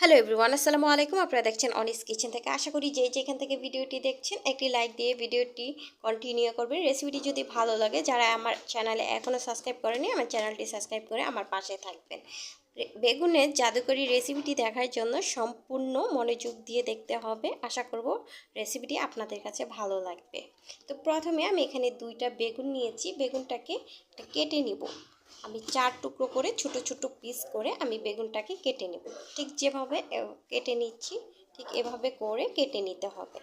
Hello everyone আসসালামু আলাইকুম। আপনারা দেখছেন অনিস কিচেন থেকে। আশা করি যে যেখান থেকে ভিডিওটি দেখছেন, একটি লাইক দিয়ে ভিডিওটি কন্টিনিউ করবেন। রেসিপিটি যদি ভালো লাগে, যারা আমার চ্যানেলে এখনও সাবস্ক্রাইব করেনি আমার চ্যানেলটি সাবস্ক্রাইব করে আমার পাশে থাকবেন। বেগুনের জাদুকরি রেসিপিটি দেখার জন্য সম্পূর্ণ মনোযোগ দিয়ে দেখতে হবে। আশা করব রেসিপিটি আপনাদের কাছে ভালো লাগবে। তো প্রথমে আমি এখানে দুইটা বেগুন নিয়েছি। বেগুনটাকে কেটে নিব। আমি চার টুকরো করে ছোট ছোট পিস করে আমি বেগুনটাকে কেটে নেব। ঠিক যেভাবে কেটে নিচ্ছি, ঠিক এভাবে করে কেটে নিতে হবে।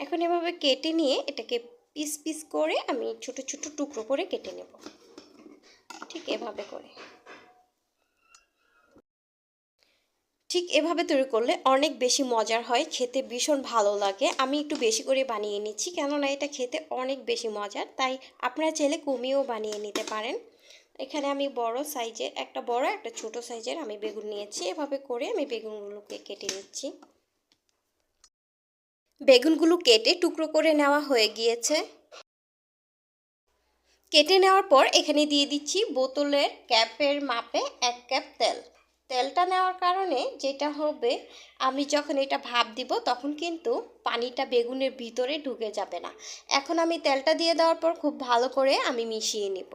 এখন এভাবে কেটে নিয়ে এটাকে পিস পিস করে আমি ছোট ছোট টুকরো করে কেটে নেব। ঠিক এভাবে করে। ঠিক এভাবে তৈরি করলে অনেক বেশি মজার হয়, খেতে ভীষণ ভালো লাগে। আমি একটু বেশি করে বানিয়ে নিচ্ছি, কেননা এটা খেতে অনেক বেশি মজার, তাই আপনারা চাইলে কমিয়েও বানিয়ে নিতে পারেন। এখানে আমি বড় সাইজের, একটা বড়, একটা ছোট সাইজের আমি বেগুন নিয়েছি, এভাবে করে আমি বেগুনগুলোকে কেটে নিচ্ছি। বেগুনগুলো কেটে টুকরো করে নেওয়া হয়ে গিয়েছে। কেটে নেওয়ার পর এখানে দিয়ে দিচ্ছি বোতলের ক্যাপের মাপে এক ক্যাপ তেল। তেলটা নেওয়ার কারণে যেটা হবে, আমি যখন এটা ভাপ দিব তখন কিন্তু পানিটা বেগুনের ভিতরে ঢুকে যাবে না। এখন আমি তেলটা দিয়ে দেওয়ার পর খুব ভালো করে আমি মিশিয়ে নিব।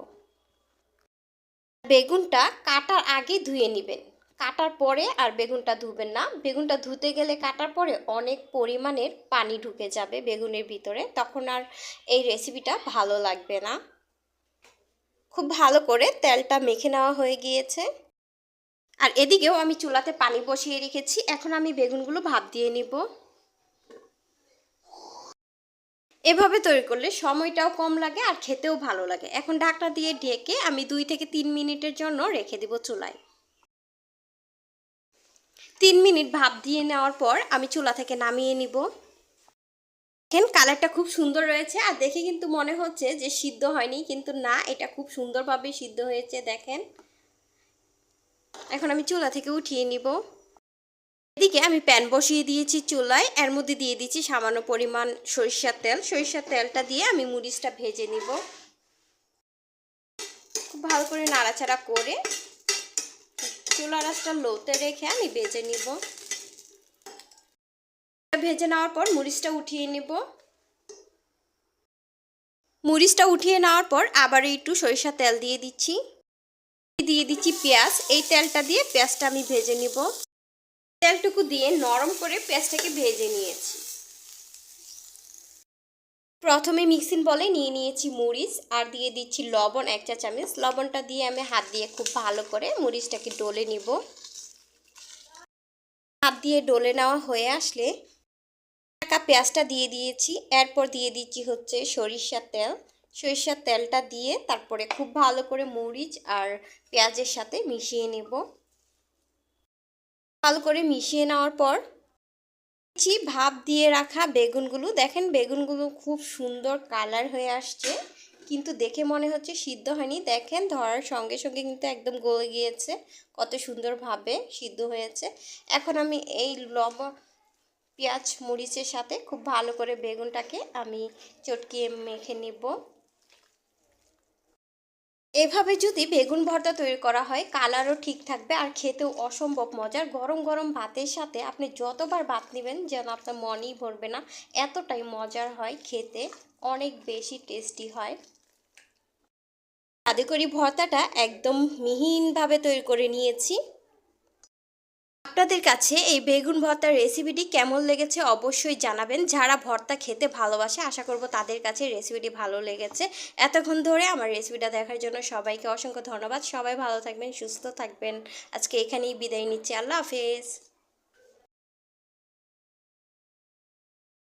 বেগুনটা কাটার আগে ধুয়ে নেবেন। কাটার পরে আর বেগুনটা ধুবেন না। বেগুনটা ধুতে গেলে কাটার পরে অনেক পরিমাণের পানি ঢুকে যাবে বেগুনের ভিতরে। তখন আর এই রেসিপিটা ভালো লাগবে না। খুব ভালো করে তেলটা মেখে নেওয়া হয়ে গিয়েছে। আর এদিকেও আমি চুলাতে পানি বসিয়ে রেখেছি। এখন আমি বেগুনগুলো ভাপ দিয়ে নিব। এভাবে তৈরি করলে সময়টাও কম লাগে আর খেতেও ভালো লাগে। এখন ঢাকনা দিয়ে ঢেকে আমি দুই থেকে তিন মিনিটের জন্য রেখে দিব চুলায়। তিন মিনিট ভাপ দিয়ে নেওয়ার পর আমি চুলা থেকে নামিয়ে নিব। দেখেন কালারটা খুব সুন্দর রয়েছে আর দেখে কিন্তু মনে হচ্ছে যে সিদ্ধ হয়নি, কিন্তু না, এটা খুব সুন্দরভাবে সিদ্ধ হয়েছে, দেখেন। এখন আমি চুলা থেকে উঠিয়ে নিব। এদিকে আমি প্যান বসিয়ে দিয়েছি চুলায়, এর মধ্যে দিয়ে দিচ্ছি সামান্য পরিমাণ সরিষার তেল। সরিষার তেলটা দিয়ে আমি মুড়িচটা ভেজে নিব। খুব ভালো করে নাড়াচাড়া করে চুলা রাসটা লোতে রেখে আমি ভেজে নিব। ভেজে নেওয়ার পর মরিচটা উঠিয়ে নিব। মরিচটা উঠিয়ে নেওয়ার পর আবার একটু সরিষার তেল দিয়ে দিচ্ছি। দিয়ে দিচ্ছি পেঁয়াজ। এই তেলটা দিয়ে পেঁয়াজটা আমি ভেজে নিব। তেলটুকু দিয়ে নরম করে পেঁয়াজটাকে ভেজে নিয়েছি। প্রথমে মিক্সিং বলে নিয়ে নিয়েছি মরিচ আর দিয়ে দিচ্ছি লবণ এক চা চামচ। লবণটা দিয়ে আমি হাত দিয়ে খুব ভালো করে মরিচটাকে ডলে নিব। হাত দিয়ে ডলে নেওয়া হয়ে আসলে টাকা পেঁয়াজটা দিয়ে দিয়েছি। এরপর দিয়ে দিচ্ছি হচ্ছে সরিষার তেল। সরিষার তেলটা দিয়ে তারপরে খুব ভালো করে মরিচ আর পেঁয়াজের সাথে মিশিয়ে নেব। ভালো করে মিশিয়ে নেওয়ার পর দিচ্ছি ভাপ দিয়ে রাখা বেগুনগুলো। দেখেন বেগুনগুলো খুব সুন্দর কালার হয়ে আসছে, কিন্তু দেখে মনে হচ্ছে সিদ্ধ হয়নি। দেখেন ধরার সঙ্গে সঙ্গে কিন্তু একদম গলে গিয়েছে, কত সুন্দরভাবে সিদ্ধ হয়েছে। এখন আমি এই লবণ পেঁয়াজ, মরিচের সাথে খুব ভালো করে বেগুনটাকে আমি চটকিয়ে মেখে নিব। এভাবে যদি বেগুন ভর্তা তৈরি করা হয়, কালারও ঠিক থাকবে আর খেতেও অসম্ভব মজার। গরম গরম ভাতের সাথে আপনি যতবার ভাত নেবেন যেন আপনার মনই ভরবে না। এতটাই মজার হয় খেতে, অনেক বেশি টেস্টি হয়। জাদুকরি ভর্তাটা একদম মিহিনভাবে তৈরি করে নিয়েছি। আপনাদের কাছে এই বেগুন ভর্তার রেসিপিটি কেমন লেগেছে অবশ্যই জানাবেন। যারা ভর্তা খেতে ভালোবাসে, আশা করব তাদের কাছে রেসিপিটি ভালো লেগেছে। এতক্ষণ ধরে আমার রেসিপিটা দেখার জন্য সবাইকে অসংখ্য ধন্যবাদ। সবাই ভালো থাকবেন, সুস্থ থাকবেন। আজকে এখানেই বিদায় নিচ্ছি। আল্লাহ হাফেজ।